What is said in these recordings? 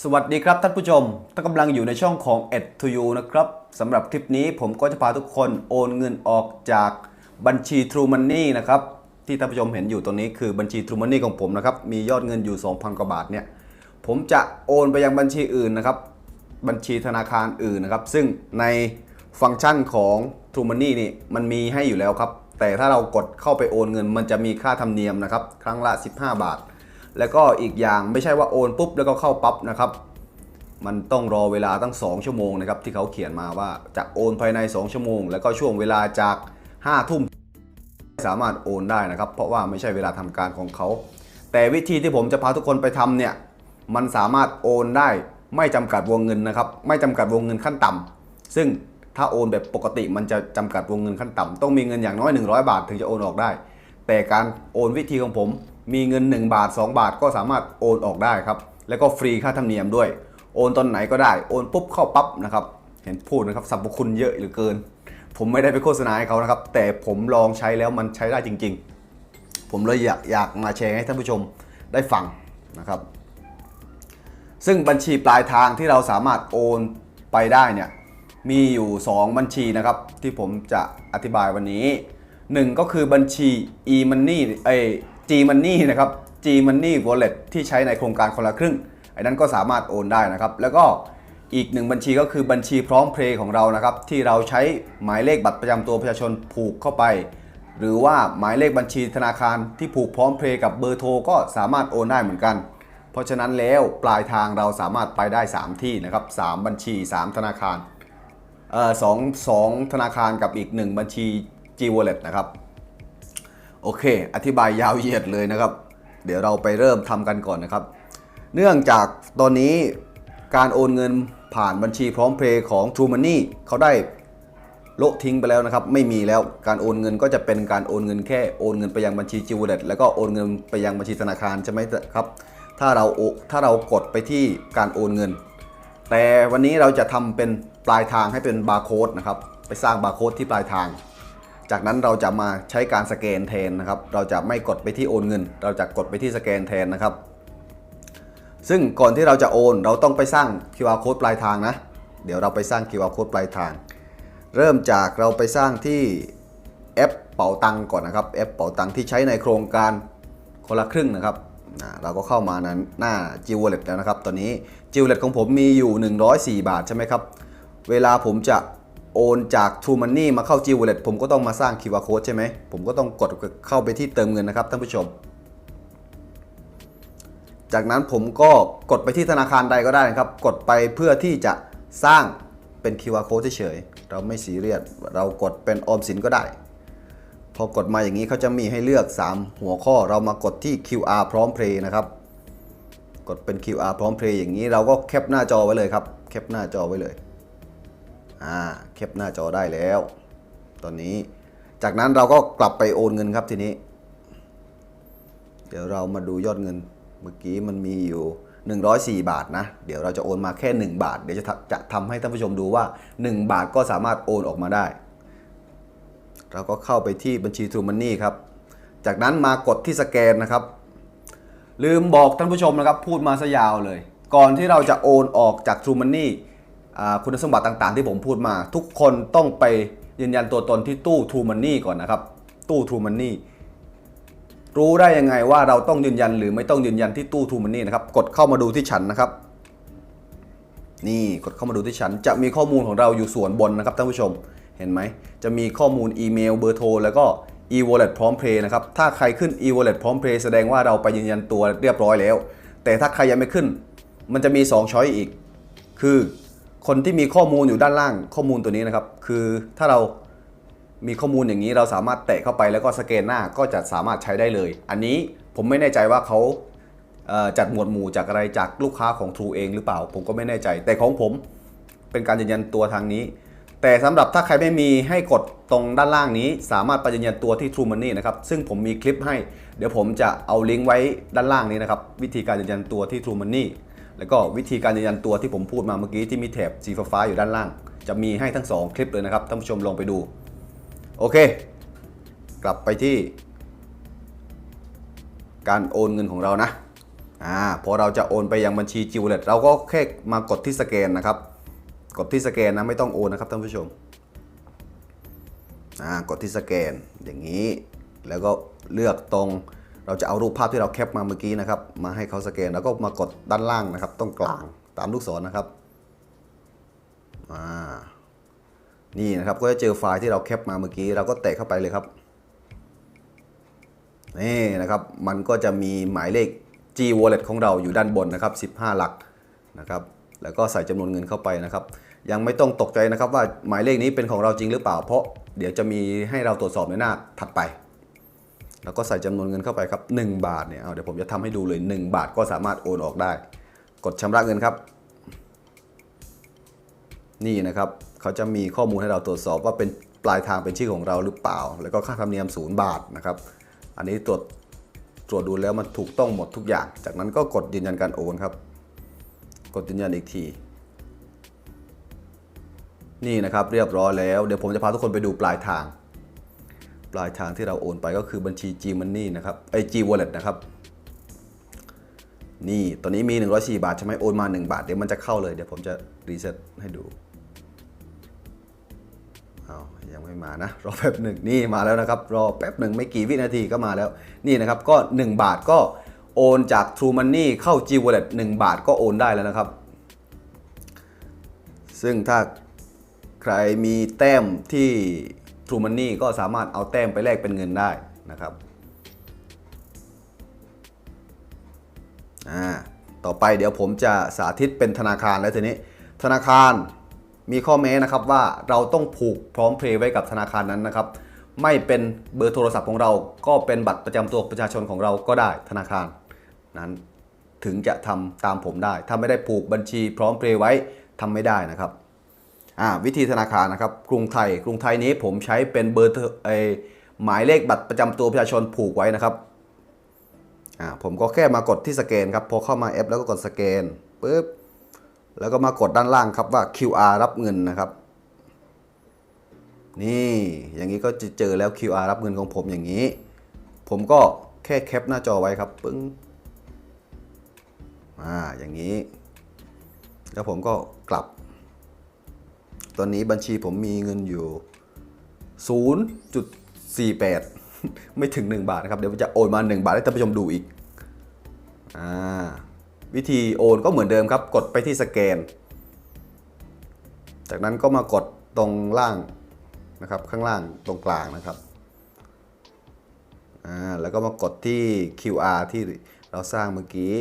สวัสดีครับท่านผู้ชมท่านกำลังอยู่ในช่องของ Ed to You นะครับสำหรับคลิปนี้ผมก็จะพาทุกคนโอนเงินออกจากบัญชี True Money นะครับ ที่ท่านผู้ชมเห็นอยู่ตรงนี้คือบัญชี True Money ของผมนะครับ มียอดเงินอยู่ 2,000 กว่าบาทเนี่ย ผมจะโอนไปยังบัญชีอื่นนะครับ บัญชีธนาคารอื่นนะครับ ซึ่งในฟังก์ชันของ True Money นี่มันมีให้อยู่แล้วครับ แต่ถ้าเรากดเข้าไปโอนเงิน มันจะมีค่าธรรมเนียมนะครับ ครั้งละ 15 บาท แล้วก็อีกอย่างไม่ใช่ว่าโอนปุ๊บแล้วก็เข้าปั๊บนะครับ มันต้องรอเวลาตั้ง 2 ชั่วโมงนะครับที่เขาเขียนมาว่าจะโอนภายใน 2 ชั่วโมง แล้วก็ช่วงเวลาจาก5ทุ่มสามารถโอนได้นะครับ เพราะว่าไม่ใช่เวลาทำการของเขา แต่วิธีที่ผมจะพาทุกคนไปทำเนี่ยมันสามารถโอนได้ไม่จำกัดวงเงินนะครับ ไม่จำกัดวงเงินขั้นต่ำซึ่งถ้าโอนแบบปกติมันจะจำกัดวงเงินขั้นต่ำต้องมีเงินอย่างน้อย 100 บาทถึงจะโอนออกได้ แต่การโอนวิธีของผม มีเงิน 1 บาท 2 บาทก็สามารถโอนออกได้ครับ แล้วก็ฟรีค่าธรรมเนียมด้วย โอนตอนไหนก็ได้ โอนปุ๊บเข้าปั๊บนะครับ เห็นพูดนะครับสรรพคุณเยอะเหลือเกิน ผมไม่ได้ไปโฆษณาให้เขานะครับ แต่ผมลองใช้แล้วมันใช้ได้จริง ๆ ผมเลยอยากอยากมาแชร์ให้ท่านผู้ชมได้ฟังนะครับ ซึ่งบัญชีปลายทางที่เราสามารถโอนไปได้เนี่ย มีอยู่ 2 บัญชีนะครับ ที่ผมจะอธิบายวันนี้ 1 ก็คือบัญชี e-money ไอ้ g-money นะครับ g-money wallet ที่ใช้ในโครงการคนละครึ่งไอ้นั้นก็สามารถโอนได้นะครับ แล้วก็อีกหนึ่งบัญชีก็คือบัญชีพร้อมเพลย์ของเรานะครับ ที่เราใช้หมายเลขบัตรประจำตัวประชาชนผูกเข้าไป หรือว่าหมายเลขบัญชีธนาคารที่ผูกพร้อมเพลย์กับเบอร์โทรก็สามารถโอนได้เหมือนกัน เพราะฉะนั้นแล้วปลายทางเราสามารถไปได้ 3 ที่นะครับ 3 บัญชี 3 ธนาคารเอ่อสองสองธนาคารกับอีก 1 บัญชี G Wallet นะครับ โอเค อธิบายยาวเหยียดเลยนะครับ เดี๋ยวเราไปเริ่มทำกันก่อนนะครับ เนื่องจากตอนนี้การโอนเงินผ่านบัญชีพร้อมเพย์ของ True Money เขาได้โละทิ้งไปแล้วนะครับ ไม่มีแล้วการโอนเงินก็จะเป็นการโอนเงินแค่โอนเงินไปยังบัญชีจิวเดตแล้วก็โอนเงินไปยังบัญชีธนาคารใช่ไหมครับ ถ้าเราโอถ้าเรากดไปที่การโอนเงิน แต่วันนี้เราจะทำเป็นปลายทางให้เป็นบาร์โค้ดนะครับ ไปสร้างบาร์โค้ดที่ปลายทาง จากนั้นเราจะมาใช้การสแกนแทนนะครับ เราจะไม่กดไปที่โอนเงิน เราจะกดไปที่สแกนแทนนะครับ ซึ่งก่อนที่เราจะโอน เราต้องไปสร้าง QR code ปลายทางนะ เดี๋ยวเราไปสร้าง QR code ปลายทาง เริ่มจากเราไปสร้างที่แอปเป๋าตังก่อนนะครับ แอปเป๋าตังที่ใช้ในโครงการคนละครึ่งนะครับเราก็เข้ามานั้นหน้า g w a l l e t แล้วนะครับ ตอนนี้ g w a l l e t ของผมมีอยู่ 104 บาทใช่ไหมครับ เวลาผมจะ โอนจาก True Money มาเข้า g w a l l e t ผมก็ต้องมาสร้าง QR code ใช่ไหม ผมก็ต้องกดเข้าไปที่เติมเงินนะครับท่านผู้ชม จากนั้นผมก็กดไปที่ธนาคารใดก็ได้นะครับ กดไปเพื่อที่จะสร้างเป็น QR code เฉยๆ เราไม่ซีเรียส เรากดเป็นออมสินก็ได้ พอกดมาอย่างนี้เขาจะมีให้เลือก 3 หัวข้อ เรามากดที่ QR พร้อมเพลย์นะครับ กดเป็น QR พร้อมเพลย์อย่างนี้เราก็แคปหน้าจอไว้เลยครับ แคปหน้าจอไว้เลย อ่าแคปหน้าจอได้แล้ว ตอนนี้จากนั้นเราก็กลับไปโอนเงินครับทีนี้ เดี๋ยวเรามาดูยอดเงินเมื่อกี้มันมีอยู่ 104 บาทนะ เดี๋ยวเราจะโอนมาแค่ 1 บาท เดี๋ยวจะจะทำให้ท่านผู้ชมดูว่า 1 บาทก็สามารถโอนออกมาได้ เราก็เข้าไปที่บัญชี True Money ครับ จากนั้นมากดที่สแกนนะครับ ลืมบอกท่านผู้ชมนะครับ พูดมาซะยาวเลย ก่อนที่เราจะโอนออกจาก True Money อ่ คุณสมบัติต่างๆ ที่ผมพูดมา ทุกคนต้องไปยืนยันตัวตนที่ตู้ True Money ก่อนนะครับ ตู้ True Money รู้ได้ยังไงว่าเราต้องยืนยันหรือไม่ต้องยืนยันที่ตู้ True Money นะครับ กดเข้ามาดูที่ฉันนะครับ นี่กดเข้ามาดูที่ฉัน จะมีข้อมูลของเราอยู่ส่วนบนนะครับท่านผู้ชมเห็นไหม จะมีข้อมูลอีเมลเบอร์โทรแล้วก็ e-wallet พร้อมเพย์นะครับ ถ้าใครขึ้น e-wallet พร้อมเพย์แสดงว่าเราไปยืนยันตัวเรียบร้อยแล้ว แต่ถ้าใครยังไม่ขึ้น มันจะมี 2 ช้อยอีก คือ คนที่มีข้อมูลอยู่ด้านล่างข้อมูลตัวนี้นะครับ คือถ้าเรามีข้อมูลอย่างนี้เราสามารถแตะเข้าไปแล้วก็สแกนหน้าก็จะสามารถใช้ได้เลย อันนี้ผมไม่แน่ใจว่าเขาจัดหมวดหมู่จากอะไรจากลูกค้าของ True เองหรือเปล่า ผมก็ไม่แน่ใจ แต่ของผมเป็นการยืนยันตัวทางนี้ แต่สำหรับถ้าใครไม่มีให้กดตรงด้านล่างนี้ สามารถไปยืนยันตัวที่ True Money นะครับซึ่งผมมีคลิปให้ เดี๋ยวผมจะเอาลิงก์ไว้ด้านล่างนี้นะครับวิธีการยืนยันตัวที่ True Money แล้วก็วิธีการยืนยันตัวที่ผมพูดมาเมื่อกี้ที่มีแถบสีฟ้าอยู่ด้านล่าง จะมีให้ทั้งสองคลิปเลยนะครับท่านผู้ชมลองไปดู โอเค กลับไปที่ การโอนเงินของเรานะอ่าพอเราจะโอนไปยังบัญชีจิวเลตเราก็แค่มากดที่สแกนนะครับ กดที่สแกนนะไม่ต้องโอนนะครับท่านผู้ชมอ่ากดที่สแกนอย่างนี้ แล้วก็เลือกตรง เราจะเอารูปภาพที่เราแคปมาเมื่อกี้นะครับ มาให้เขาสแกนแล้วก็มากดด้านล่างนะครับตรงกลางตามลูกศรนะครับอ่านี่นะครับก็จะเจอไฟล์ที่เราแคปมาเมื่อกี้ เราก็แตะเข้าไปเลยครับนี่นะครับ มันก็จะมีหมายเลข G Wallet ของเราอยู่ด้านบนนะครับ 15 หลักนะครับแล้วก็ใส่จำนวนเงินเข้าไปนะครับ ยังไม่ต้องตกใจนะครับว่าหมายเลขนี้เป็นของเราจริงหรือเปล่า เพราะเดี๋ยวจะมีให้เราตรวจสอบในหน้าถัดไป แล้วก็ใส่จำนวนเงินเข้าไปครับ 1 บาทเนี่ยเอาเดี๋ยวผมจะทำให้ดูเลย 1 บาทก็สามารถโอนออกได้ กดชำระเงินครับ นี่นะครับเขาจะมีข้อมูลให้เราตรวจสอบว่าเป็นปลายทางเป็นชื่อของเราหรือเปล่า แล้วก็ค่าธรรมเนียมศูนย์บาทนะครับ อันนี้ตรวจตรวจดูแล้วมันถูกต้องหมดทุกอย่าง จากนั้นก็กดยืนยันการโอนครับ กดยืนยันอีกทีนี่นะครับเรียบร้อยแล้วเดี๋ยวผมจะพาทุกคนไปดูปลายทาง ปลายทางที่เราโอนไปก็คือบัญชี G Money นะครับไอ G Wallet นะครับ นี่ตอนนี้มี 104 บาทใช่ไหมโอนมา 1 บาท เดี๋ยวมันจะเข้าเลยเดี๋ยวผมจะรีเซ็ตให้ดูเอายังไม่มานะ รอแป๊บหนึ่งนี่มาแล้วนะครับ รอแป๊บหนึ่งไม่กี่วินาทีก็มาแล้ว นี่นะครับก็ 1 บาทก็โอนจาก True Money เข้า G Wallet 1 บาทก็โอนได้แล้วนะครับ ซึ่งถ้าใครมีแต้มที่ True Money ก็สามารถเอาแต้มไปแลกเป็นเงินได้นะครับอ่าต่อไปเดี๋ยวผมจะสาธิตเป็นธนาคารแล้วทีนี้ ธนาคารมีข้อแม้นะครับว่าเราต้องผูกพร้อมเพลย์ไว้กับธนาคารนั้นนะครับ ไม่เป็นเบอร์โทรศัพท์ของเรา ก็เป็นบัตรประจำตัวประชาชนของเราก็ได้ธนาคารนั้นถึงจะทำตามผมได้ ถ้าไม่ได้ผูกบัญชีพร้อมเพลย์ไว้ทำไม่ได้นะครับ อ่าวิธีธนาคารนะครับกรุงไทยกรุงไทยนี้ผมใช้เป็นเบอร์โทรเออหมายเลขบัตรประจำตัวประชาชนผูกไว้นะครับอ่าผมก็แค่มากดที่สแกนครับพอเข้ามาแอปแล้วก็กดสแกนปุ๊บแล้วก็มากดด้านล่างครับว่า QR รับเงินนะครับ นี่อย่างนี้ก็จะเจอแล้ว QR รับเงินของผมอย่างนี้ ผมก็แค่แคปหน้าจอไว้ครับปึ้งอ่าอย่างนี้ แล้วผมก็กลับ ตอนนี้บัญชีผมมีเงินอยู่ 0.48 ไม่ถึง 1 บาทนะครับ เดี๋ยวจะโอนมา 1 บาทให้ท่านผู้ชมดูอีกอ่าวิธีโอนก็เหมือนเดิมครับ กดไปที่สแกน จากนั้นก็มากดตรงล่างนะครับ ข้างล่างตรงกลางนะครับอ่าแล้วก็มากดที่ QR ที่เราสร้างเมื่อกี้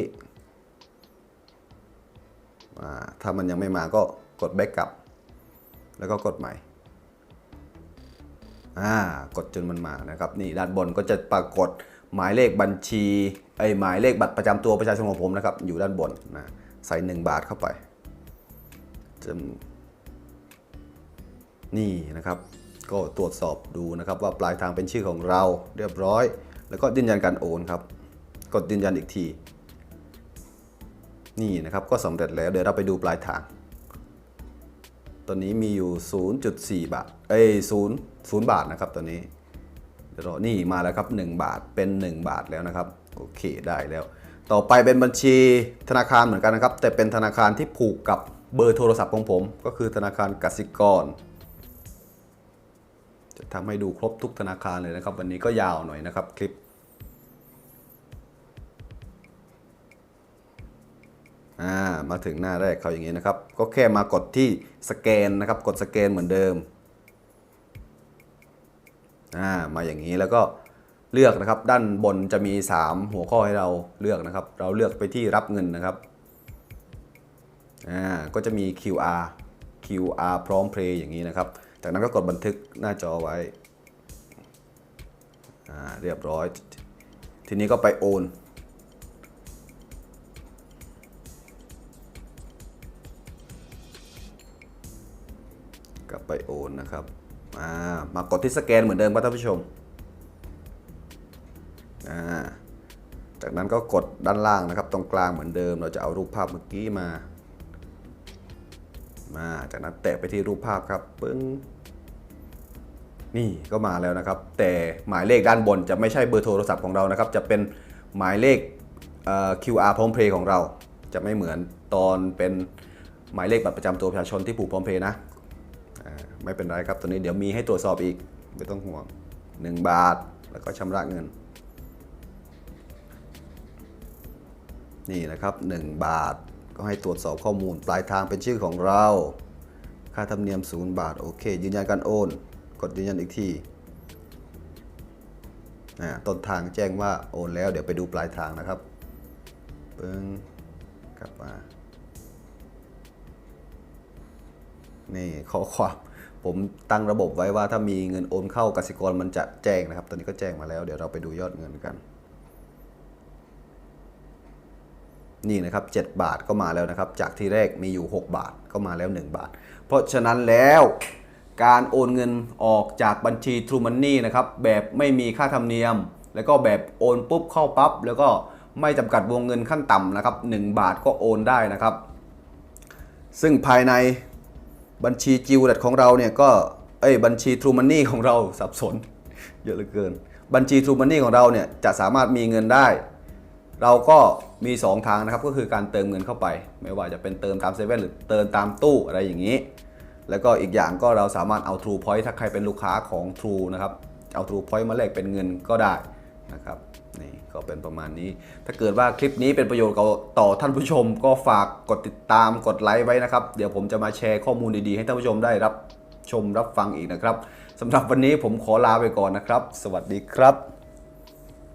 อ่าถ้ามันยังไม่มาก็กด back กลับ แล้วก็กดใหม่อ่ากดจนมันมานะครับนี่ด้านบนก็จะปรากฏหมายเลขบัญชีไอหมายเลขบัตรประจำตัวประชาชนของผมนะครับอยู่ด้านบนนะใส่ 1 บาทเข้าไปจะนี่นะครับ ก็ตรวจสอบดูนะครับว่าปลายทางเป็นชื่อของเราเรียบร้อย แล้วก็ยืนยันการโอนครับ กดยืนยันอีกที นี่นะครับก็สำเร็จแล้วเดี๋ยวเราไปดูปลายทาง ตอนนี้มีอยู่ 0.4 บาท เอ้ย0 0บาทนะครับตอนนี้เดี๋ยวรอนี่มาแล้วครับ 1 บาทเป็น 1 บาทแล้วนะครับ โอเคได้แล้ว ต่อไปเป็นบัญชีธนาคารเหมือนกันนะครับ แต่เป็นธนาคารที่ผูกกับเบอร์โทรศัพท์ของผม ก็คือธนาคารกสิกร จะทำให้ดูครบทุกธนาคารเลยนะครับ วันนี้ก็ยาวหน่อยนะครับคลิป อ่ามาถึงหน้าแรกเขาอย่างนี้นะครับ ก็แค่มากดที่สแกนนะครับ กดสแกนเหมือนเดิมอ่ามาอย่างนี้แล้วก็เลือกนะครับ ด้านบนจะมี 3 หัวข้อให้เราเลือกนะครับ เราเลือกไปที่รับเงินนะครับอ่าก็จะมี QR QR พร้อมเพลย์อย่างนี้นะครับ จากนั้นก็กดบันทึกหน้าจอไว้อ่าเรียบร้อย ทีนี้ก็ไปโอน กลับไปโอนนะครับอ่ามากดที่สแกนเหมือนเดิมครับท่านผู้ชมาจากนั้นก็กดด้านล่างนะครับ ตรงกลางเหมือนเดิม เราจะเอารูปภาพเมื่อกี้มา มาจากนั้นแตะไปที่รูปภาพครับปึ้งนี่ก็มาแล้วนะครับ แต่หมายเลขด้านบนจะไม่ใช่เบอร์โทรศัพท์ของเรานะครับ จะเป็นหมายเลขเอ่อ QR พร้อมเพย์ของเรา จะไม่เหมือนตอนเป็นหมายเลขบัตรประจำตัวประชาชนที่ผูกพร้อมเพย์นะ ไม่เป็นไรครับตัวนี้เดี๋ยวมีให้ตรวจสอบอีก ไม่ต้องห่วง 1 บาทแล้วก็ชำระเงิน นี่นะครับ 1 บาทก็ให้ตรวจสอบข้อมูลปลายทางเป็นชื่อของเรา ค่าธรรมเนียม 0 บาท โอเค ยืนยันการโอน กดยืนยันอีกทีต้นทางแจ้งว่าโอนแล้วเดี๋ยวไปดูปลายทางนะครับปึ้งกลับมา นี่ข้อความ ผมตั้งระบบไว้ว่าถ้ามีเงินโอนเข้ากสิกรมันจะแจ้งนะครับ ตอนนี้ก็แจ้งมาแล้ว เดี๋ยวเราไปดูยอดเงินกัน นี่นะครับ 7 บาทก็มาแล้วนะครับ จากที่แรกมีอยู่ 6 บาทก็มาแล้ว 1 บาท เพราะฉะนั้นแล้วการโอนเงินออกจากบัญชี True Money นะครับ แบบไม่มีค่าธรรมเนียม แล้วก็แบบโอนปุ๊บเข้าปั๊บแล้วก็ไม่จำกัดวงเงินขั้นต่ำนะครับ 1 บาทก็โอนได้นะครับ ซึ่งภายใน บัญชีจิวเดของเราเนี่ยก็เอ้ยบัญชี True Money ของเราสับสน เยอะเหลือเกิน บัญชี True Money ของเราเนี่ยจะสามารถมีเงินได้ เราก็มี 2 ทางนะครับก็คือการเติมเงินเข้าไป ไม่ว่าจะเป็นเติมตามเซเว่นหรือเติมตามตู้อะไรอย่างนี้ แล้วก็อีกอย่างก็เราสามารถเอา True Point ถ้าใครเป็นลูกค้าของ True นะครับเอา True Point มาแลกเป็นเงินก็ได้นะครับ นี่ก็เป็นประมาณนี้ ถ้าเกิดว่าคลิปนี้เป็นประโยชน์กับต่อท่านผู้ชม ก็ฝากกดติดตามกดไลค์ไว้นะครับ เดี๋ยวผมจะมาแชร์ข้อมูลดีๆ ให้ท่านผู้ชมได้รับชมรับฟังอีกนะครับสำหรับวันนี้ผมขอลาไปก่อนนะครับ สวัสดีครับ